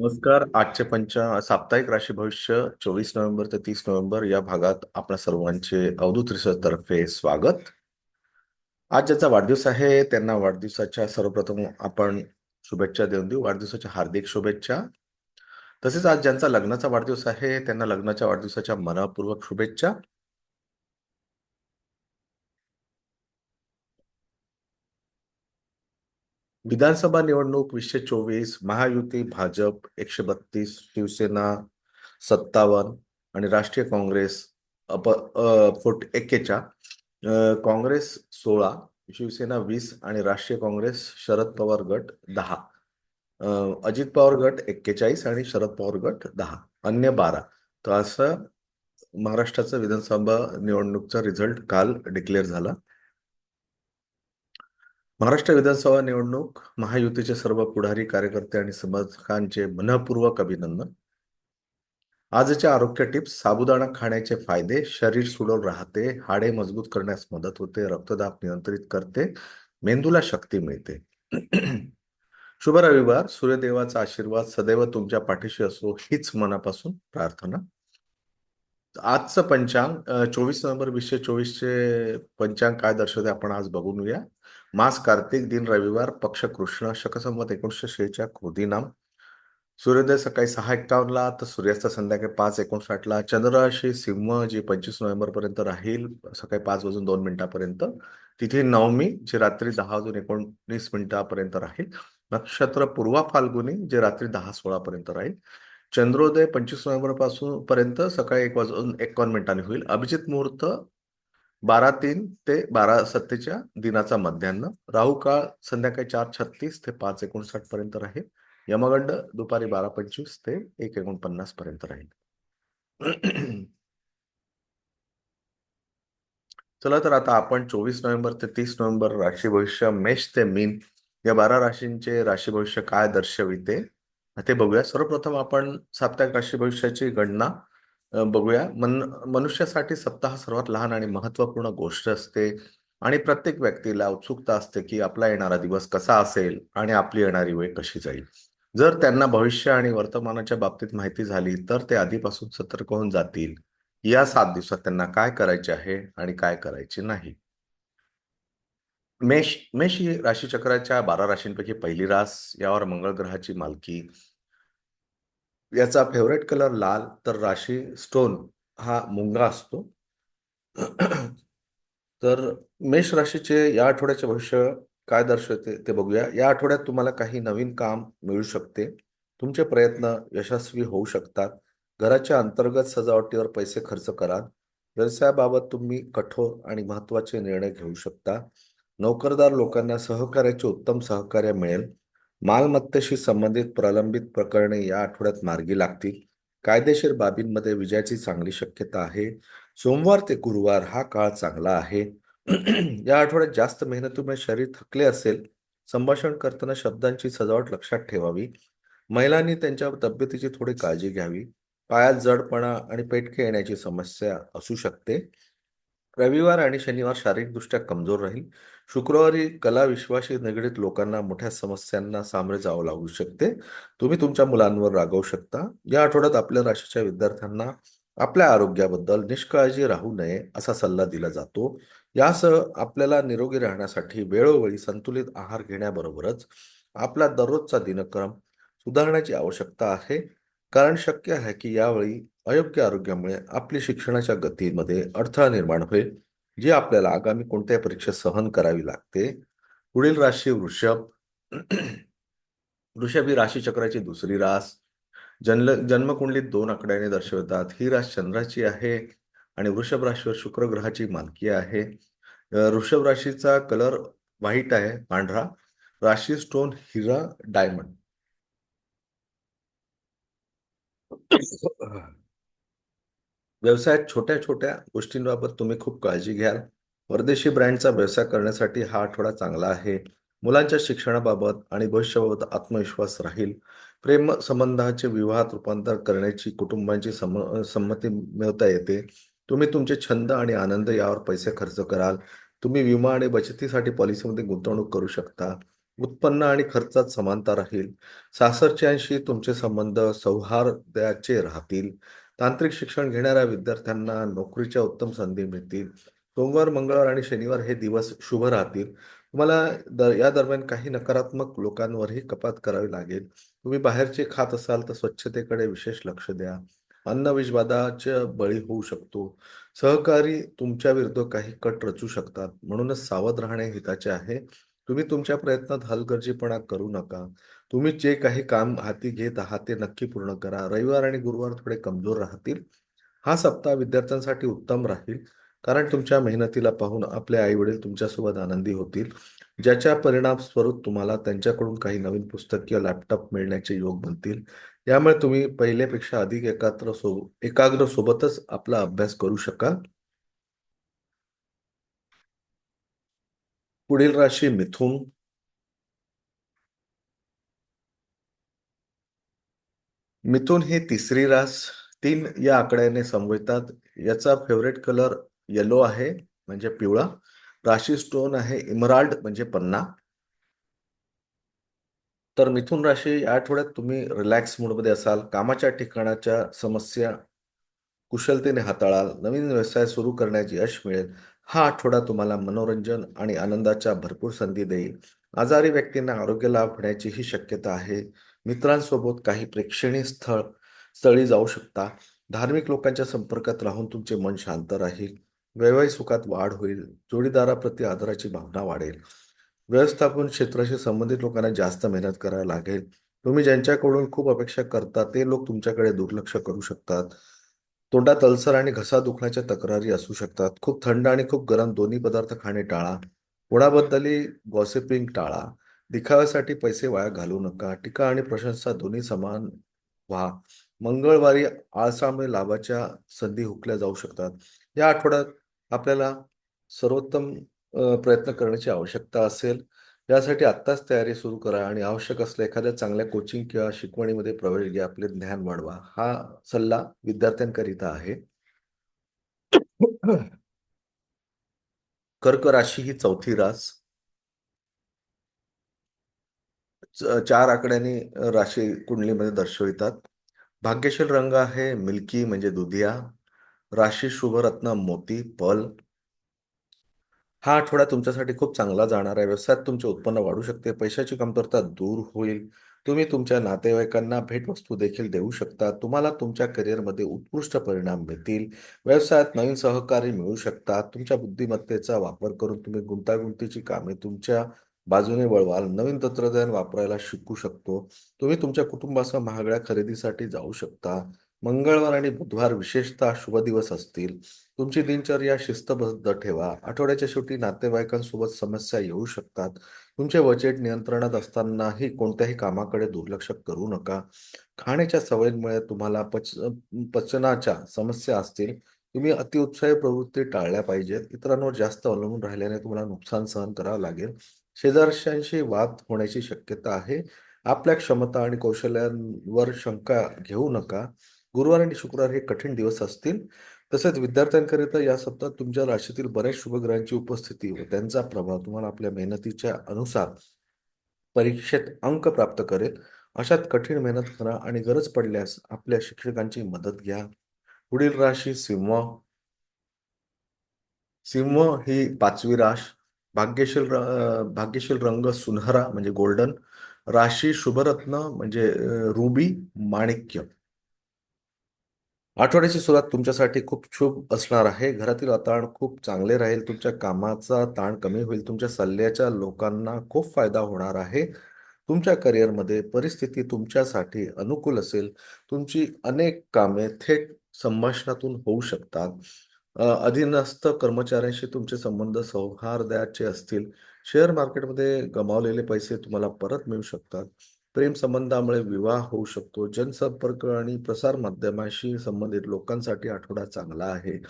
नमस्कार. आजचे पंच साप्ताहिक राशी भविष्य चोवीस नोव्हेंबर ते तीस नोव्हेंबर या भागात आपल्या सर्वांचे अवधूत रिसर्च तर्फे स्वागत. आज ज्याचा वाढदिवस आहे त्यांना वाढदिवसाच्या सर्वप्रथम आपण शुभेच्छा देऊन देऊ. वाढदिवसाच्या हार्दिक शुभेच्छा. तसेच आज ज्यांचा लग्नाचा वाढदिवस आहे त्यांना लग्नाच्या वाढदिवसाच्या मनपूर्वक शुभेच्छा. विधानसभा निवडणूक वीसशे चोवीस महायुती भाजप एकशे बत्तीस शिवसेना सत्तावन्न आणि राष्ट्रीय काँग्रेस अप फोर्ट एक्केच्या काँग्रेस सोळा शिवसेना वीस आणि राष्ट्रीय काँग्रेस शरद पवार गट दहा. अजित पवार गट एक्केचाळीस आणि शरद पवार गट दहा अन्य बारा. तर असं महाराष्ट्राचं विधानसभा निवडणूकचा रिझल्ट काल डिक्लेअर झाला. महाराष्ट्र विधानसभा निवडणूक महायुतीचे सर्व पुढारी कार्यकर्ते आणि समर्थकांचे मनपूर्वक अभिनंदन. आजच्या आरोग्य टिप्स साबुदाणा खाण्याचे फायदे शरीर सुडोल राहते हाडे मजबूत करण्यास मदत होते रक्तदाब नियंत्रित करते मेंदूला शक्ती मिळते. शुभ रविवार सूर्यदेवाचा आशीर्वाद सदैव तुमच्या पाठीशी असो हीच मनापासून प्रार्थना. आजचं पंचांग चोवीस नोव्हेंबर वीसशे चोवीसचे पंचांग काय दर्शवते आपण आज बघून घेऊया. मास कार्तिक दिन रविवार पक्ष कृष्ण शकसंमत एकोणीसशे शेच्या कृदीनाम सूर्योदय सकाळी सहा एक्कावन्नला तर सूर्यास्त संध्याकाळी पाच एकोणसाठला. चंद्रराशी सिंह जी पंचवीस नोव्हेंबर पर्यंत राहील सकाळी पाच वाजून दोन मिनिटापर्यंत. तिथे नवमी जे रात्री दहा वाजून एकोणीस मिनिटापर्यंत राहील. नक्षत्र पूर्वा फाल्गुनी जे रात्री दहा सोळा पर्यंत राहील. चंद्रोदय पंचवीस नोव्हेंबरपासून पर्यंत सकाळी एक वाजून एकावन्न मिनिटांनी होईल. अभिजित मुहूर्त बारा तीन ते बारा सत्तेच्या दिनाचा मध्यान्न राहू काळ संध्याकाळी चार छत्तीस ते पाच एकोणसाठ पर्यंत राहील. यमगंड दुपारी बारा पंचवीस ते एक एकोणपन्नास पर्यंत राहील. चला तर आता आपण चोवीस नोव्हेंबर ते तीस नोव्हेंबर राशी भविष्य मेष ते मीन या बारा राशींचे राशी भविष्य काय दर्शविते? ते बघूया. सर्वप्रथम आपण साप्ताहिक राशी भविष्याची गणना बघूया. मन मनुष्यासाठी सप्ताह सर्वात लहान आणि महत्त्वपूर्ण गोष्ट असते आणि प्रत्येक व्यक्तीला उत्सुकता असते की आपला येणारा दिवस कसा असेल आणि आपली येणारी वेळ कशी जाईल. जर त्यांना भविष्य आणि वर्तमानाच्या बाबतीत माहिती झाली तर ते आधीपासून सतर्क होऊन जातील. या सात दिवसात त्यांना काय करायचे आहे आणि काय करायचे नाही? मेष मेष ही राशीचक्राच्या बारा राशींपैकी पहिली रास यावर मंगळ ग्रहाची मालकी याचा फेवरेट कलर लाल तर राशी स्टोन हा मुंगा असतो. तर मेष राशीचे या आठवड्याचे भविष्य काय दर्शवते ते बघूया. या आठवड्यात तुम्हाला काही नवीन काम मिळू शकते. तुमचे प्रयत्न यशस्वी होऊ शकतात. घराच्या अंतर्गत सजावटीवर पैसे खर्च करा. व्यवसायाबाबत तुम्ही कठोर आणि महत्त्वाचे निर्णय घेऊ शकता. नोकरदार लोकांना सहकार्याचे उत्तम सहकार्य मिळेल. मालमत्तेशी संबंधित प्रलंबित प्रकरणे या आठवड्यात मार्गी लागतील. कायदेशीर बाबींमध्ये विजयाची चांगली शक्यता आहे. सोमवार ते गुरुवार हा काळ चांगला आहे. या आठवड्यात जास्त मेहनतीमुळे शरीर थकले असेल संभाषण करताना शब्दांची सजावट लक्षात ठेवावी. महिलांनी त्यांच्या तब्येतीची थोडी काळजी घ्यावी. पायात जडपणा आणि पेटके येण्याची समस्या असू शकते. रविवार आणि शनिवार शारीरिकदृष्ट्या कमजोर राहील. शुक्रवारी कला विश्वाशी निगडीत लोकांना मोठ्या समस्यांना सामोरे जावं लागू शकते. तुम्ही तुमच्या मुलांवर रागवू शकता. या आठवड्यात आपल्या राशीच्या विद्यार्थ्यांना आपल्या आरोग्याबद्दल निष्काळजी राहू नये असा सल्ला दिला जातो. यासह आपल्याला निरोगी राहण्यासाठी वेळोवेळी संतुलित आहार घेण्याबरोबरच आपला दररोजचा दिनक्रम सुधारण्याची आवश्यकता आहे. कारण शक्य आहे की यावेळी अयोग्य आरोग्यामुळे आपली शिक्षणाच्या गतीमध्ये अडथळा निर्माण होईल. जी आपल्याला आगामी कोणत्याही परीक्षा सहन करावी लागते पुढील राशी वृषभ वृषभ ही राशी चक्राची दुसरी रास. जन्म जन्मकुंडलीत दोन आकड्याने दर्शवतात. ही रास चंद्राची आहे आणि वृषभ राशीवर शुक्र ग्रहाची मालकी आहे. वृषभ राशीचा कलर व्हाईट आहे पांढरा. राशी स्टोन हिरा डायमंड. व्यवसायात छोट्या छोट्या गोष्टींबाबत तुम्ही खूप काळजी घ्याल. परदेशी ब्रँडचा व्यवसाय करण्यासाठी हा आठवडा चांगला आहे. मुलांच्या शिक्षणाबाबत आणि भविष्याबाबत आत्मविश्वास राहील. प्रेम संबंधाचे विवाहात रूपांतर करण्याची कुटुंबांची संमती मिळवता येते. तुम्ही तुमचे छंद आणि आनंद यावर पैसे खर्च कराल. तुम्ही विमा आणि बचतीसाठी पॉलिसीमध्ये गुंतवणूक करू शकता. उत्पन्न आणि खर्चात समानता राहील. सासरच्यांशी तुमचे संबंध सौहार्दाचे राहतील. तांत्रिक शिक्षण घेणाऱ्या विद्यार्थ्यांना नोकरीच्या उत्तम संधी मिळतील. सोमवार मंगळवार आणि शनिवार हे दिवस शुभ राहतील. तुम्हाला दर या दरम्यान काही नकारात्मक लोकांवरही कपात करावी लागेल. तुम्ही बाहेरचे खात असाल तर स्वच्छतेकडे विशेष लक्ष द्या. अन्न विषबाधाच्या बळी होऊ शकतो. सहकारी तुमच्या विरुद्ध काही कट रचू शकतात. म्हणूनच सावध राहणे हिताचे आहे. तुम्ही तुमच्या प्रयत्नात हलगर्जीपणा करू नका. तुम्ही जे काही काम हाती घेत आहात ते नक्की पूर्ण करा. रविवार आणि गुरुवार थोडे कमजोर राहतील. हा सप्ताह विद्यार्थ्यांसाठी उत्तम राहील. कारण तुमच्या मेहनतीला पाहून आपले आई वडील तुमच्यासोबत आनंदी होतील. ज्याच्या परिणाम स्वरूप तुम्हाला त्यांच्याकडून काही नवीन पुस्तक किंवा लॅपटॉप मिळण्याचे योग बनतील. यामुळे तुम्ही पहिल्यापेक्षा अधिक एकात्र सो एकाग्र सोबतच आपला अभ्यास करू शकाल. पुढील राशी मिथुन मिथुन ही तिसरी रास तीन या आकड्याने संबोधतात याचा फेवरेट कलर येलो आहे म्हणजे पिवळा. राशी स्टोन आहे इमराल्ड म्हणजे पन्ना. तर मिथुन राशी या आठवड्यात तुम्ही रिलॅक्स मूडमध्ये असाल कामाच्या ठिकाणाच्या समस्या कुशलतेने हाताळाल नवीन व्यवसाय सुरू करण्याची यश मिळेल. हा आठवडा तुम्हाला मनोरंजन आणि आनंदाच्या भरपूर संधी देईल. आजारी व्यक्तींना आरोग्य लाभ होण्याचीही शक्यता आहे. मित्रांसोबत काही प्रेक्षणीय स्थळ स्थळी जाऊ शकता. धार्मिक लोकांच्या संपर्कात राहून तुमचे मन शांत राहील. वैवाहिक सुखात वाढ होईल. जोडीदाराप्रती आदराची भावना वाढेल. व्यवस्थापन क्षेत्राशी संबंधित लोकांना जास्त मेहनत करायला लागेल. तुम्ही ज्यांच्याकडून खूप अपेक्षा करता ते लोक तुमच्याकडे दुर्लक्ष करू शकतात. तोंडात अल्सर आणि घसा दुखण्याच्या तक्रारी असू शकतात. खूप थंड आणि खूप गरम दोन्ही पदार्थ खाणे टाळा. कोणाबद्दलही गॉसिपिंग टाळा. दिखाव्यासाठी पैसे वाया घालू नका. टीका आणि प्रशंसा दोन्ही समान व्हा. मंगळवारी आळसामुळे लाभाच्या संधी हुकल्या जाऊ शकतात. या आठवड्यात आपल्याला सर्वोत्तम प्रयत्न करण्याची आवश्यकता असेल. यासाठी आत्ताच तयारी सुरू करा आणि आवश्यक असल्या एखाद्या चांगल्या कोचिंग किंवा शिकवणीमध्ये प्रवेश घ्या. आपले ज्ञान वाढवा. हा सल्ला विद्यार्थ्यांकरिता आहे. कर्क राशी ही चौथी रास. चार आकड्यांनी राशी कुंडलीमध्ये दर्शवितात. भाग्यशील रंग आहे मिल्की म्हणजे दुधिया. राशी शुभरत्न मोती पल. हा आठवडा तुमच्यासाठी खूप चांगला जाणार आहे. व्यवसायात तुमचे उत्पन्न वाढू शकते. पैशाची कमतरता दूर होईल. तुम्ही तुमच्या नातेवाईकांना भेटवस्तू देखील देऊ शकता. तुम्हाला तुमच्या करिअरमध्ये उत्कृष्ट परिणाम मिळतील. व्यवसायात नवीन सहकारी मिळू शकतात. तुमच्या बुद्धिमत्तेचा वापर करून तुम्ही गुंतागुंतीची कामे तुमच्या बाजूने वळवाल नवीन तंत्रज्ञान वापरायला शिकू शकतो. तुम्ही तुमच्या कुटुंबासह महागड्या खरेदीसाठी जाऊ शकता. मंगळवार आणि बुधवार विशेषतः शुभ दिवस असतील. तुमची दिनचर्या शिस्तबद्ध ठेवा. आठवड्याच्या शेवटी नातेवाईकांसोबत समस्या येऊ शकतात. तुमचे बजेट नियंत्रणात असतानाही कोणत्याही कामाकडे दुर्लक्ष करू नका. खाण्याच्या सवयींमुळे तुम्हाला पच पचनाच्या समस्या असतील. तुम्ही अतिउत्साही प्रवृत्ती टाळल्या पाहिजेत. इतरांवर जास्त अवलंबून राहिल्याने तुम्हाला नुकसान सहन करावं लागेल. शेजारशांशी वाद होण्याची शक्यता आहे. आपल्या क्षमता आणि कौशल्यांवर शंका घेऊ नका. गुरुवार आणि शुक्रवार हे कठीण दिवस असतील. तसेच विद्यार्थ्यांकरिता या सप्ताहात तुमच्या राशीतील बऱ्याच शुभग्रहांची उपस्थिती व त्यांचा प्रभाव तुम्हाला आपल्या मेहनतीच्या अनुसार परीक्षेत अंक प्राप्त करेल. अशात कठीण मेहनत करा आणि गरज पडल्यास आपल्या शिक्षकांची मदत घ्या. पुढील राशी सिंह. सिंह ही पाचवी राश. भाग्यशील भाग्यशील रंग सुनहरा म्हणजे गोल्डन राशी शुभरत्न म्हणजे रुबी माणिक्य. आठवड्याची सुरुवात तुमच्यासाठी खूप शुभ असणार आहे. घरातील वातावरण खूप चांगले राहील. तुमच्या कामाचा ताण कमी होईल. तुमच्या सल्ल्याच्या लोकांना खूप फायदा होणार आहे. तुमच्या करिअरमध्ये परिस्थिती तुमच्यासाठी अनुकूल असेल. तुमची अनेक कामे थेट संभाषणातून होऊ शकतात. अधीनस्थ कर्मचाऱ्यांशी तुमचे संबंध सौहार्दाचे असतील. शेअर मार्केटमध्ये गमावलेले पैसे तुम्हाला परत मिळू शकतात. प्रेम संबंधामुळे विवाह होऊ शकतो. जनसंपर्क आणि प्रसार माध्यमाशी संबंधित लोकांसाठी आठवडा चांगला आहे.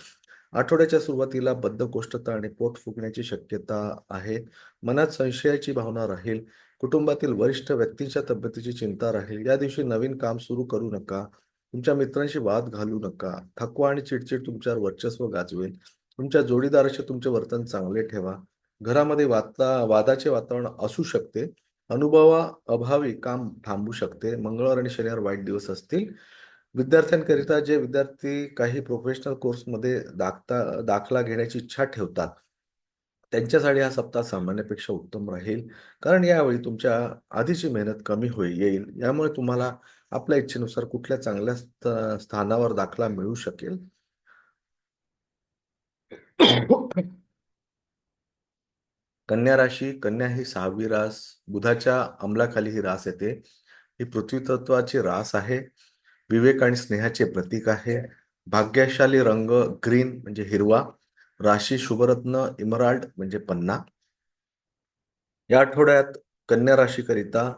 आठवड्याच्या सुरुवातीला बद्धकोष्ठता आणि पोट फुगण्याची शक्यता आहे. मनात संशयाची भावना राहील. कुटुंबातील वरिष्ठ व्यक्तींच्या तब्येतीची चिंता राहील. या दिवशी नवीन काम सुरू करू नका. तुमच्या मित्रांशी वाद घालू नका. थकवा आणि चिडचिड तुमच्यावर वर्चस्व गाजवेल. तुमच्या जोडीदाराचे तुमचे वर्तन चांगले ठेवा. घरामध्ये वाता वादाचे वातावरण असू शकते. अनुभवा अभावी काम थांबू शकते. मंगळवार आणि शनिवार वाईट दिवस असतील. विद्यार्थ्यांकरिता जे विद्यार्थी काही प्रोफेशनल कोर्समध्ये दाखता दाखला घेण्याची इच्छा ठेवतात त्यांच्यासाठी हा सप्ताह सामान्यापेक्षा उत्तम राहील. कारण यावेळी तुमच्या आधीची मेहनत कमी होईल येईल. यामुळे तुम्हाला आपल्या इच्छेनुसार कुठल्या चांगल्या स्थानावर दाखला मिळू शकेल? कन्या राशी कन्या ही सहावी रास बुधाच्या अंमलाखाली ही रास येते. ही पृथ्वी तत्वाची रास आहे. विवेक आणि स्नेहाचे प्रतीक आहे. भाग्यशाली रंग ग्रीन म्हणजे हिरवा. राशी शुभरत्न इमराल्ड म्हणजे पन्ना. या आठवड्यात कन्या राशीकरिता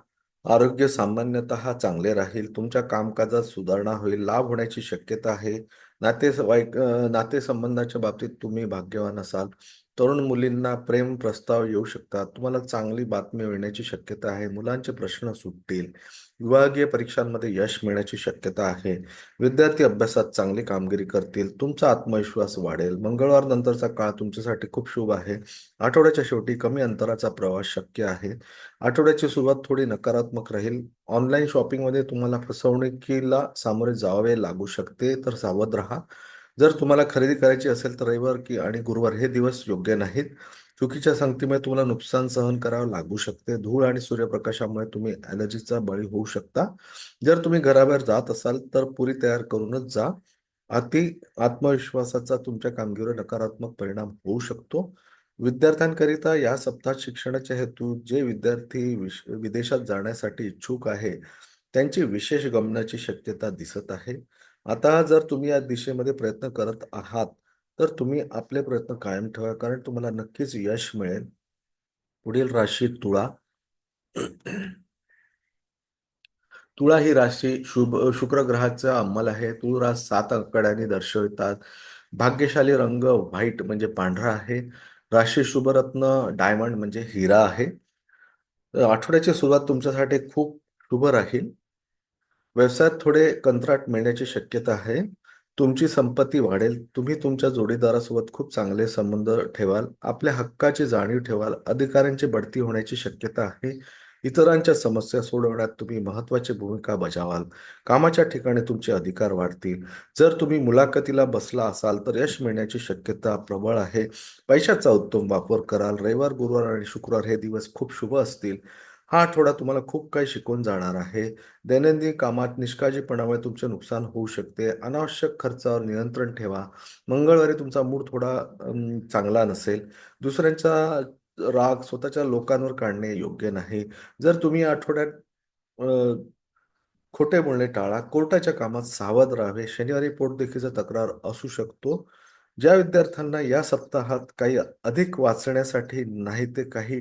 आरोग्य सामान्यतः चांगले राहील तुमच्या कामकाजात सुधारणा होईल लाभ होण्याची शक्यता आहे. नातेवाईक नातेसंबंधाच्या बाबतीत तुम्ही भाग्यवान असाल. तरुण मुलींना प्रेम प्रस्ताव येऊ शकतात. तुम्हाला चांगली बातमी मिळण्याची शक्यता आहे. मुलांचे प्रश्न सुटतील. विभागीय परीक्षांमध्ये यश मिळण्याची शक्यता आहे. विद्यार्थी अभ्यासात चांगली कामगिरी करतील. तुमचा आत्मविश्वास वाढेल. मंगळवार नंतरचा काळ तुमच्यासाठी खूप शुभ आहे. आठवड्याच्या शेवटी कमी अंतराचा प्रवास शक्य आहे. आठवड्याची सुरुवात थोडी नकारात्मक राहील. ऑनलाईन शॉपिंगमध्ये तुम्हाला फसवणुकीला सामोरे जावे लागू शकते. तर सावध राहा. जर तुम्हाला खरेदी करायची असेल तर रविवार की आणि गुरुवार हे दिवस योग्य नाहीत. चुकीच्या संगतीमुळे तुम्हाला नुकसान सहन करावं लागू शकते. धूळ आणि सूर्यप्रकाशामुळे तुम्ही ॲलर्जीचा बळी होऊ शकता. जर तुम्ही घराबाहेर जात असाल तर पुरी तयार करूनच जा. अति आत्मविश्वासाचा तुमच्या कामगिरीवर नकारात्मक परिणाम होऊ शकतो. विद्यार्थ्यांकरिता या सप्ताहात शिक्षणाच्या हेतू जे विद्यार्थी विश- विदेशात जाण्यासाठी इच्छुक आहे त्यांची विशेष गमनाची शक्यता दिसत आहे. आता जर तुम्ही या दिशेमध्ये प्रयत्न करत आहात तर तुम्ही आपले प्रयत्न कायम ठेवा कारण तुम्हाला नक्कीच यश मिळेल. पुढील राशी तुळा. तुळा ही राशी शुभ शुक्र ग्रहाचा अंमल आहे. तुळ रास सात आकड्यांनी दर्शवितात. भाग्यशाली रंग व्हाईट म्हणजे पांढरा आहे. राशी शुभरत्न डायमंड म्हणजे हिरा आहे. आठवड्याची सुरुवात तुमच्यासाठी खूप शुभ राहील. व्यवसायात थोडे कंत्राट मिळण्याची शक्यता आहे. तुमची संपत्ती वाढेल. तुम्ही तुमच्या जोडीदारासोबत खूप चांगले संबंध ठेवाल. आपल्या हक्काची जाणीव ठेवाल. अधिकाऱ्यांची बढती होण्याची शक्यता आहे. इतरांच्या समस्या सोडवण्यात तुम्ही महत्वाची भूमिका बजावाल. कामाच्या ठिकाणी तुमचे अधिकार वाढतील. जर तुम्ही मुलाखतीला बसला असाल तर यश मिळण्याची शक्यता प्रबळ आहे. पैशाचा उत्तम वापर कराल. रविवार गुरुवार आणि शुक्रवार हे दिवस खूप शुभ असतील. हा आठवडा तुम्हाला खूप काही शिकवून जाणार आहे. दैनंदिन कामात निष्काळजीपणामुळे तुमचे नुकसान होऊ शकते. अनावश्यक खर्चावर नियंत्रण ठेवा. मंगळवारी तुमचा मूड थोडा चांगला नसेल. दुसऱ्यांचा राग स्वतःच्या लोकांवर काढणे योग्य नाही. जर तुम्ही आठवड्यात खोटे बोलणे टाळा. कोर्टाच्या कामात सावध राहावे. शनिवारी पोटदुखीचा तक्रार असू शकतो. ज्या विद्यार्थ्यांना या सप्ताहात काही अधिक वाचण्यासाठी नाही ते काही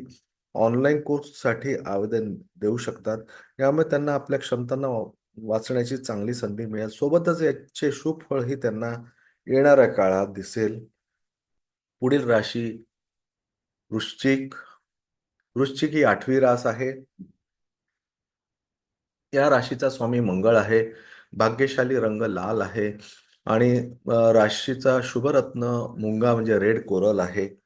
ऑनलाईन कोर्ससाठी आवेदन देऊ शकतात. यामुळे त्यांना आपल्या क्षमतांना वा- वाचण्याची चांगली संधी मिळेल. सोबतच याचे शुभ त्यांना येणाऱ्या काळात दिसेल. पुढील राशी वृश्चिक वृश्चिक ही आठवी रास आहे. या राशीचा स्वामी मंगळ आहे. भाग्यशाली रंग लाल आहे. आणि राशीचा शुभरत्न मुंगा म्हणजे रेड कोरल आहे.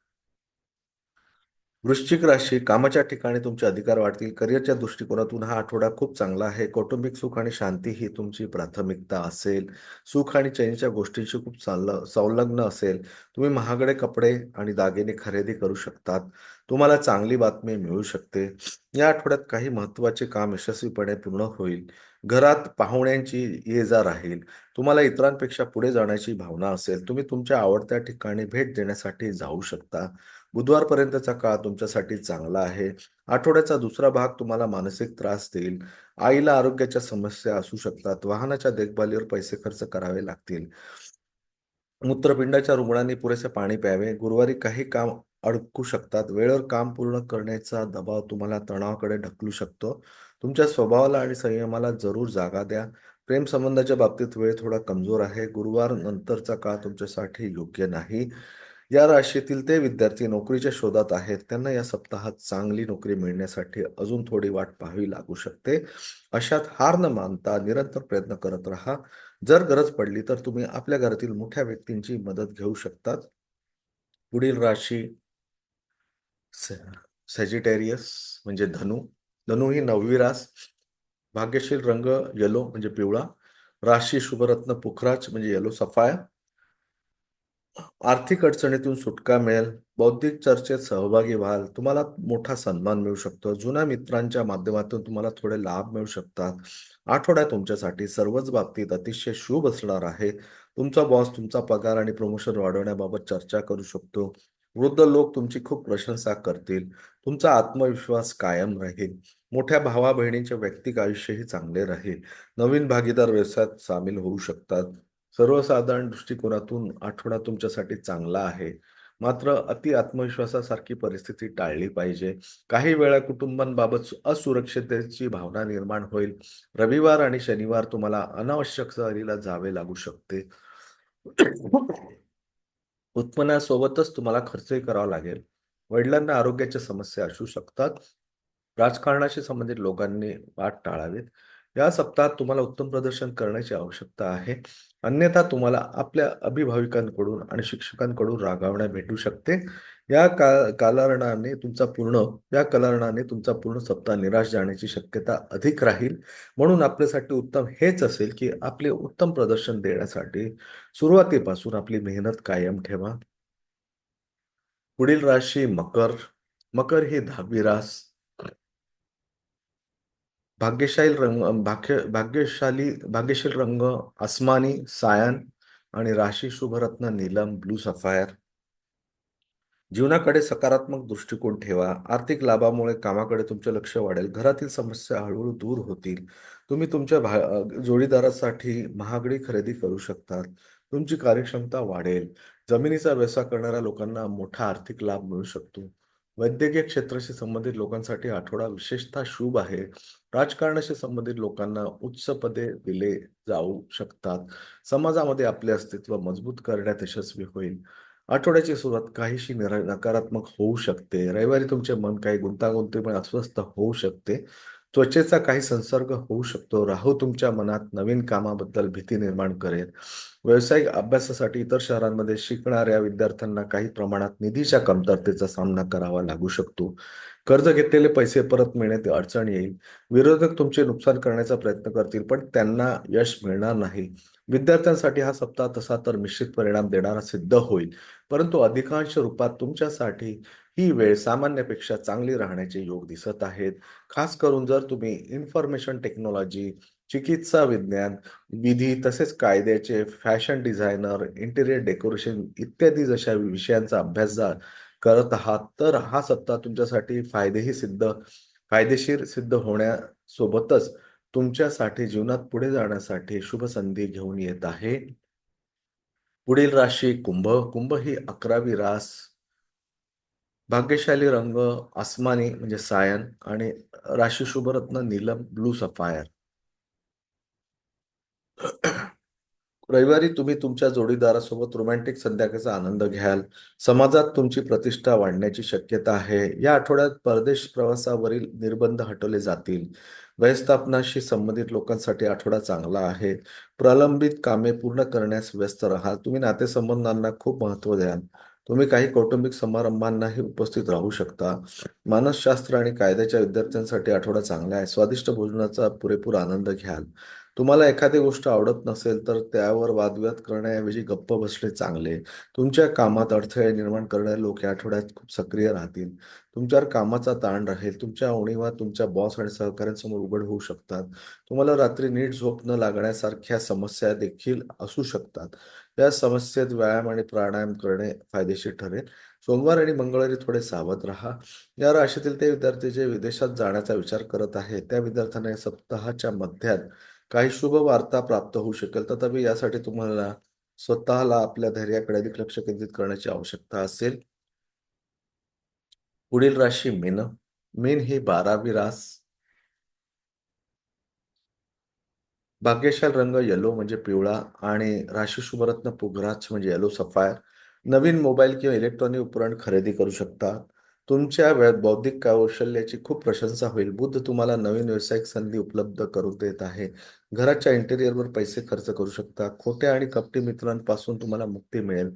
वृश्चिक राशी कामाच्या ठिकाणी तुमचे अधिकार वाढतील करिअरच्या दृष्टिकोनातून हा आठवडा खूप चांगला आहे. कौटुंबिक सुख आणि शांती ही तुमची प्राथमिकता असेल. सुख आणि चैनीच्या गोष्टींशी खूप चाललं संलग्न असेल. तुम्ही महागडे कपडे आणि दागिने खरेदी करू शकतात. तुम्हाला चांगली बातमी मिळू शकते. या आठवड्यात काही महत्त्वाचे काम यशस्वीपणे पूर्ण होईल. घरात पाहुण्यांची ये जा राहील. तुम्हाला इतरांपेक्षा पुढे जाण्याची भावना असेल. तुम्ही तुमच्या आवडत्या ठिकाणी भेट देण्यासाठी जाऊ शकता. बुधवारपर्यंतचा काळ तुमच्यासाठी चांगला आहे. आठवड्याचा दुसरा भाग तुम्हाला मानसिक त्रास देईल. आईला आरोग्याच्या समस्या असू शकतात. वाहनाच्या देखभालीवर पैसे खर्च करावे लागतील. मूत्रपिंडाच्या रुग्णांनी पुरेसे पाणी प्यावे. गुरुवारी काही काम अडकू शकतात. वेळेवर काम पूर्ण करण्याचा दबाव तुम्हाला तणावाकडे ढकलू शकतो. तुमच्या स्वभावाला आणि संयमाला जरूर जागा द्या. प्रेम संबंधाच्या बाबतीत वेळ थोडा कमजोर आहे. गुरुवार नंतरचा काळ तुमच्यासाठी योग्य नाही. या राशीतील ते विद्यार्थी नोकरीच्या शोधात आहेत. त्यांना या सप्ताहात चांगली नोकरी मिळण्यासाठी अजून थोडी वाट पाहावी लागू शकते. अशात हार न मानता निरंतर प्रयत्न करत राहा. जर गरज पडली तर तुम्ही आपल्या घरातील मोठ्या व्यक्तींची मदत घेऊ शकतात. पुढील राशी सेजिटेरियस म्हणजे धनु. धनु ही नववी रास. भाग्यशील रंग येलो म्हणजे पिवळा. राशी शुभरत्न पुखराज म्हणजे येलो सफाया आर्थिक अडचणीतून सुटका मिळेल बौद्धिक चर्चेत सहभागी व्हाल तुम्हाला मोठा सन्मान मिळू शकतो. जुन्या मित्रांच्या माध्यमातून तुम्हाला थोडे लाभ मिळू शकतात. आठवड्यात तुमच्यासाठी सर्वच बाबतीत अतिशय शुभ असणार आहे. तुमचा बॉस तुमचा पगार आणि प्रमोशन वाढवण्याबाबत चर्चा करू शकतो. वृद्ध लोक तुमची खूप प्रशंसा करतील. तुमचा आत्मविश्वास कायम राहील. मोठ्या भावा बहिणींचे वैयक्तिक आयुष्यही चांगले राहील. नवीन भागीदार व्यवसायात सामील होऊ शकतात. सर्वसाधारण दृष्टिकोनातून आठवडा तुमच्यासाठी चांगला आहे. मात्र अति आत्मविश्वासासारखी परिस्थिती टाळली पाहिजे. काही वेळा कुटुंबांबाबत असुरक्षिततेची भावना निर्माण होईल. रविवार आणि शनिवार तुम्हाला अनावश्यक सहलीला जावे लागू शकते. उत्पन्नासोबतच तुम्हाला खर्चही करावा लागेल. वडिलांना आरोग्याच्या समस्या असू शकतात. राजकारणाशी संबंधित लोकांनी वाट टाळावीत. या सप्ताहात तुम्हाला उत्तम प्रदर्शन करण्याची आवश्यकता आहे. अन्यथा तुम्हाला आपल्या अभिभाविकांकडून आणि शिक्षकांकडून रागावण्या भेटू शकते. या का कालारणाने तुमचा पूर्ण या कलारणाने तुमचा पूर्ण सप्ताह निराश जाण्याची शक्यता अधिक राहील. म्हणून आपल्यासाठी उत्तम हेच असेल की आपले उत्तम प्रदर्शन देण्यासाठी सुरुवातीपासून आपली मेहनत कायम ठेवा. पुढील राशी मकर. मकर ही दहावी रास. भाग्यशाली रंग भाग्य भाग्यशाली भाग्यशील रंग आसमानी सायन आणि राशी शुभरत्न नीलम ब्लू सफायर. जीवनाकडे सकारात्मक दृष्टिकोन ठेवा. आर्थिक लाभामुळे कामाकडे तुमचे लक्ष वाढेल. घरातील समस्या हळूहळू दूर होतील. तुम्ही तुमच्या भा जोडीदारासाठी महागडी खरेदी करू शकतात. तुमची कार्यक्षमता वाढेल. जमिनीचा व्यवसाय करणाऱ्या लोकांना मोठा आर्थिक लाभ मिळू शकतो. वैद्यकीय क्षेत्राशी संबंधित लोकांसाठी आठवडा विशेषतः शुभ आहे. राजकारणाशी संबंधित लोकांना उच्च पदे दिले जाऊ शकतात. समाजामध्ये आपले अस्तित्व मजबूत करण्यात यशस्वी होईल. आठवड्याची सुरुवात काहीशी नकारात्मक होऊ शकते. रविवारी तुमचे मन काही गुंतागुंतीमुळे अस्वस्थ होऊ शकते. त्वचेचा काही संसर्ग होऊ शकतो. राहू तुमच्या मनात नवीन कामाबद्दल भीती निर्माण करेल. व्यावसायिक अभ्यासासाठी इतर शहरांमध्ये शिकणाऱ्या विद्यार्थ्यांना काही प्रमाणात निधीच्या कमतरतेचा सामना करावा लागू शकतो. कर्ज घेतलेले पैसे परत मिळण्यात अडचण येईल. विरोधक तुमचे नुकसान करण्याचा प्रयत्न करतील पण त्यांना यश मिळणार नाही. विद्यार्थ्यांसाठी हा सप्ताह तसा तर मिश्रित परिणाम देणारा सिद्ध होईल. परंतु अधिकांश रूपात तुमच्यासाठी ही वेळ सामान्यपेक्षा चांगली राहण्याचे योग दिसत आहेत. खास करून जर तुम्ही इन्फॉर्मेशन टेक्नॉलॉजी चिकित्सा विज्ञान विधी तसेच कायद्याचे फॅशन डिझायनर इंटेरियर डेकोरेशन इत्यादी जशा विषयांचा अभ्यास करत आहात तर हा सप्ताह तुमच्यासाठी फायदेही सिद्ध फायदेशीर सिद्ध होण्यासोबतच तुमच्यासाठी जीवनात पुढे जाण्यासाठी शुभ संधी घेऊन येत आहे. पुढील राशी कुंभ कुंभ ही अकरावी रास. भाग्यशाली रंग आसमानी म्हणजे सायन आणि राशी शुभरत्न नीलम ब्लू सफायर. रविवारी तुम्ही तुमच्या जोडीदारासोबत रोमॅन्टिक संध्याकाळचा आनंद घ्याल. समाजात तुमची प्रतिष्ठा वाढण्याची शक्यता आहे. या आठवड्यात परदेश प्रवासावरील निर्बंध हटवले जातील. व्यवस्थापनाशी संबंधित लोकांसाठी आठवडा चांगला आहे. प्रलंबित कामे पूर्ण करण्यास व्यस्त राहाल तुम्ही नातेसंबंधांना खूप महत्त्व द्याल. तुम्ही काही कौटुंबिक समारंभांनाही उपस्थित राहू शकता. मानसशास्त्र आणि कायद्याच्या विद्यार्थ्यांसाठी आठवडा चांगला आहे. स्वादिष्ट भोजनाचा पुरेपूर आनंद घ्याल. तुम्हाला एखादी गोष्ट आवडत नसेल तर त्यावर वादविवाद करण्याऐवजी गप्प बसले चांगले. तुमच्या कामात अडथळे निर्माण करणारे लोक या आठवड्यात खूप सक्रिय राहतील. तुमच्यावर कामाचा ताण राहील तुमच्या उणीवा तुमच्या बॉस आणि सहकाऱ्यांसमोर उघड होऊ शकतात. तुम्हाला रात्री नीट झोप न लागण्यासारख्या समस्या देखील असू शकतात. या समस्येत व्यायाम आणि प्राणायाम करणे फायदेशीर ठरेल. सोमवार आणि मंगळवारी थोडे सावध राहा. या राशीतील ते विद्यार्थी जे विदेशात जाण्याचा विचार करत आहेत त्या विद्यार्थ्यांना या सप्ताहाच्या मध्यात काही शुभ वार्ता प्राप्त होऊ शकेल. तथापि यासाठी तुम्हाला स्वतःला आपल्या धैर्याकडे अधिक लक्ष केंद्रित करण्याची आवश्यकता असेल. पुढील राशी मीन. मीन ही बारावी रास. भाग्यशाल रंग येलो म्हणजे पिवळा आणि राशी शुभरत्न पुघराच म्हणजे येलो सफायर नवीन मोबाईल किंवा इलेक्ट्रॉनिक उपकरण खरेदी करू शकता. तुमच्या वेळात बौद्धिक कौशल्याची खूप प्रशंसा होईल. बुद्ध तुम्हाला नवीन व्यावसायिक संधी उपलब्ध करून देत आहे. घराच्या इंटेरियरवर पैसे खर्च करू शकता. खोट्या आणि कपटी मित्रांपासून तुम्हाला मुक्ती मिळेल.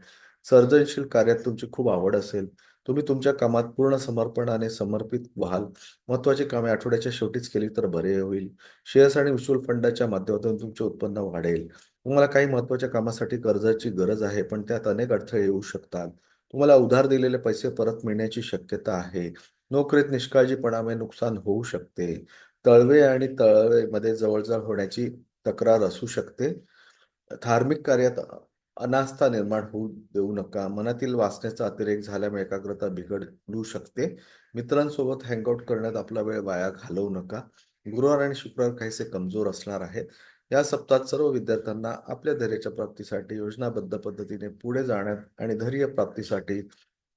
सर्जनशील कार्यात तुमची खूप आवड असेल. तुम्ही तुमच्या कामात पूर्ण समर्पणाने समर्पित व्हाल. महत्वाची कामे आठवड्याच्या शेवटीच केली तर बरे होईल. शेअर्स आणि म्युच्युअल फंडाच्या माध्यमातून तुमचे उत्पन्न वाढेल. तुम्हाला काही महत्त्वाच्या कामासाठी कर्जाची गरज आहे पण त्यात अनेक अडथळे येऊ शकतात. तुम्हाला उधार दिलेले पैसे परत मिळण्याची शक्यता आहे. नोकरीत निष्काळजीपणामुळे नुकसान होऊ शकते. तळवे आणि तळवेमध्ये जवळजवळ होण्याची तक्रार असू शकते. धार्मिक कार्यात अनास्था निर्माण होऊ देऊ नका. मनातील वाचण्याचा अतिरेक झाल्यामुळे एकाग्रता बिघडू शकते. मित्रांसोबत हँगआउट करण्यात आपला वेळ वाया घालवू नका. गुरुवार आणि शुक्रवार काहीसे कमजोर असणार आहेत. या सप्ताहात सर्व विद्यार्थ्यांना आपल्या धैर्याच्या प्राप्तीसाठी योजनाबद्ध पद्धतीने पुढे जाण्यात आणि धैर्य प्राप्तीसाठी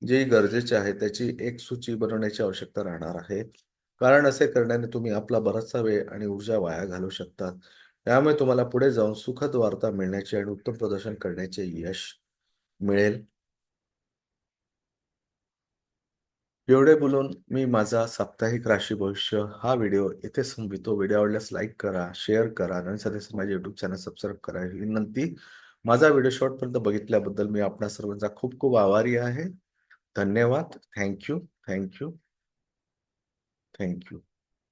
जे गरजेचे आहे त्याची एक सूची बनवण्याची आवश्यकता राहणार आहे. कारण असे करण्याने तुम्ही आपला बराचसा वेळ आणि ऊर्जा वाया घालू शकतात. त्यामुळे तुम्हाला पुढे जाऊन सुखद वार्ता मिळण्याचे आणि उत्तम प्रदर्शन करण्याचे यश मिळेल. एवढे बोलून मी माझा साप्ताहिक राशी भविष्य हा व्हिडिओ इथे संपवितो. व्हिडिओ आवडल्यास लाईक करा शेअर करा आणि सदस्य माझे युट्यूब चॅनल सबस्क्राईब करा. ही विनंती. माझा व्हिडिओ शॉर्टपर्यंत बघितल्याबद्दल मी आपणा सर्वांचा खूप खूप आभारी आहे. धन्यवाद. Thank you thank you thank you